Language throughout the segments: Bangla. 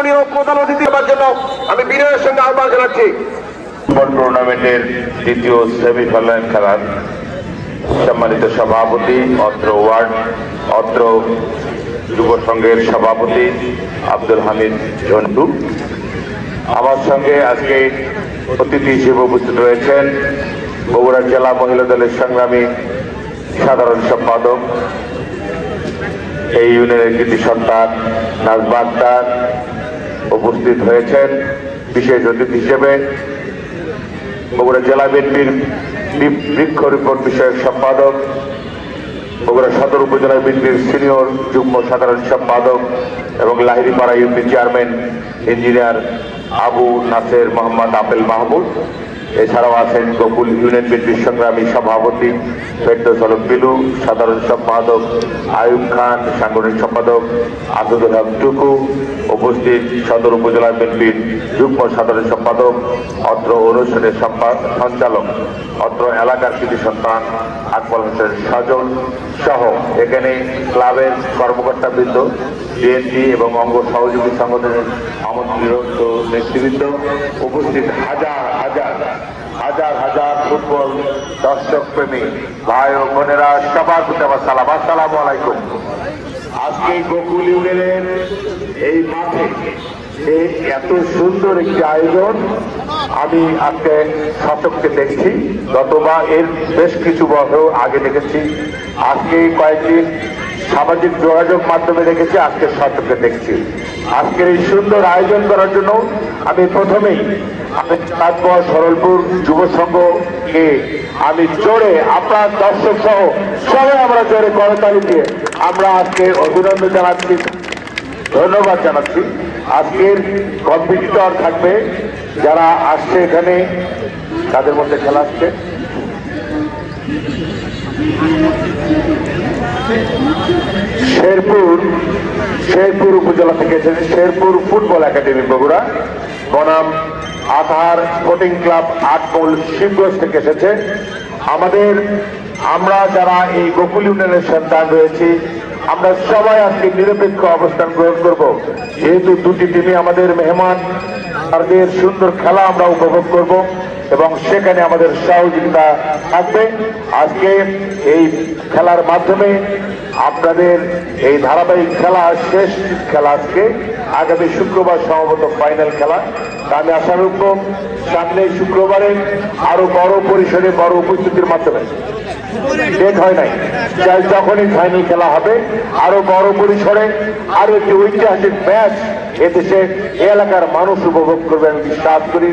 মাননীয় প্রধান অতিথি হওয়ার জন্য আমি বিনয়ের সঙ্গে আহ্বান জানাচ্ছি। ফুটবল টুর্নামেন্টের দ্বিতীয় সেমিফাইনাল খেলার সম্মানিত সভাপতি, অত্র ওয়ার্ড, অত্র যুব সংঘের সভাপতি আব্দুল হামিদ ঝন্টু। আমার সঙ্গে আজকে অতিথি হিসেবে উপস্থিত রয়েছেন বগুড়া জেলা মহিলা দলের সংগ্রামী সাধারণ সম্পাদক, এই ইউনিয়নের কৃতি সন্তান নাজবাদার উপস্থিত হয়েছেন। বিশেষ অতিথি হিসেবে বগুড়া জেলা বিএনপির বৃক্ষরোপণ বিষয়ক সম্পাদক, বগুড়া সদর উপজেলা বিএনপির সিনিয়র যুগ্ম সাধারণ সম্পাদক এবং Lahiripara UP chairman engineer Abu Naser Mohammad Apel Mahmud. এছাড়াও আছেন গোকুল ইউনিয়ন বিএনপির সংগ্রামী সভাপতি ফেরদৌস বিলু, সাধারণ সম্পাদক আয়ুব খান, সাংগঠনিক সম্পাদক আসাদুল হক টুকু, উপস্থিত সদর উপজেলা বিএনপির যুগ্ম সাধারণ সম্পাদক, অত্র অনুষ্ঠানের সঞ্চালক, অত্র এলাকার কৃতি সন্তান আকবর হোসেন সজল সহ এখানে ক্লাবের কর্মকর্তাবৃন্দ, বিএনপি এবং অঙ্গ সহযোগী সংগঠনের আমন্ত্রিত নেতৃবৃন্দ, উপস্থিত হাজার হাজার হাজার হাজার ফুটবল দর্শক প্রেমী ভাই ও বোনেরা, সবার প্রতি আমার সালাম। আসসালামু আলাইকুম। আজকে গোকুল ইউনিয়নের এই মাঠে এত সুন্দর একটি আয়োজন, আমি আজকে শতককে দেখছি। গতবা এর বেশ কিছু বছর আগে দেখেছি। আজকে কয়েকদিন সামাজিক যোগাযোগ মাধ্যমে দেখেছি, আজকে শতককে দেখছি। আজকের এই সুন্দর আয়োজন করার জন্য আমি প্রথমেই আমি চাঁদপুর সরলপুর যুব সংঘকে আমি জোরে আপনার দর্শক সহ সবাই আমরা জোরে করতালি দিয়ে আমরা আজকে অভিনন্দন জানাচ্ছি। ধন্যবাদ জানাচ্ছি। আজকের কম্পিটিটর থাকবে যারা আসছে এখানে, তাদের মধ্যে খেলা আসছে শেরপুর শেরপুর উপজেলা থেকে এসেছে শেরপুর ফুটবল একাডেমি বগুড়া। বনাম আধার স্পোর্টিং ক্লাব আটমল শিবগঞ্জ থেকে এসেছে। আমাদের, আমরা যারা এই গোকুল ইউনিয়নের সন্তান রয়েছি আমরা সবাই আজকে নিরপেক্ষ অবস্থান গ্রহণ করব। যেহেতু দুটি টিমই আমাদের মেহমান, তাদের সুন্দর খেলা আমরা উপভোগ করব এবং সেখানে আমাদের সহযোগিতা থাকবে। আজকে এই খেলার মাধ্যমে আপনাদের এই ধারাবাহিক খেলা শেষ খেলা আজকে। আগামী শুক্রবার সম্ভবত ফাইনাল খেলা। আমি আশা রাখব সামনে শুক্রবারে আরও বড় পরিসরে বড় উপস্থিতির মাধ্যমে। ডেট হয় নাই। যখনই ফাইনাল খেলা হবে, আরও বড় পরিসরে আরও একটি ঐতিহাসিক ম্যাচ এদেশে এলাকার মানুষ উপভোগ করবে আমি বিশ্বাস করি।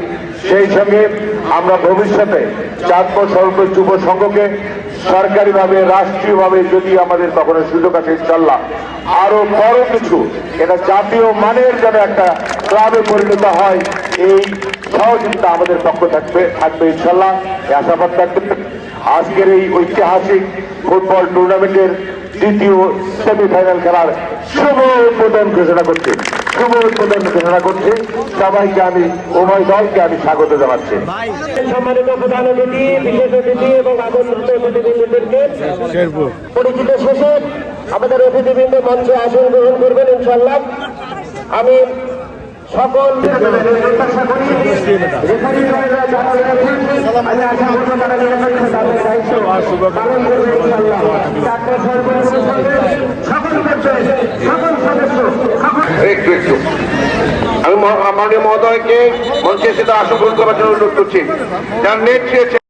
সেই সঙ্গে আমরা ভবিষ্যতে চাঁদপুর সর্ব যুব সংঘকে সরকারিভাবে, রাষ্ট্রীয়ভাবে যদি আমাদের কখনো সুযোগ আছে ইনশাল্লাহ। আরও বড় কিছু, এটা জাতীয় মানের যেন একটা ক্লাবে পরিণত হয়, এই সহযোগিতা আমাদের পক্ষ থাকবে থাকবে ইনশাল্লাহ। আশাবাদ থাকবে। আজকের এই ঐতিহাসিক ফুটবল টুর্নামেন্টের দ্বিতীয় সেমিফাইনাল খেলার শুভ উদ্বোধন ঘোষণা করছে। শুভ উদ্বোধন ঘোষণা করছে। সবাইকে আমি, উভয় দলকে আমি স্বাগত জানাচ্ছি। সম্মানিত প্রধান অতিথি, বিশেষ অতিথি এবং আগন্তুক পরিচিত শেষে আমাদের অতিথিবৃন্দ মঞ্চে আসন গ্রহণ করবেন ইনশাল্লাহ আমি সকল আমি আশা মাননীয় মহোদয়কে মঞ্চে আসন গ্রহণ করার জন্য অনুরোধ করছি। যার নেট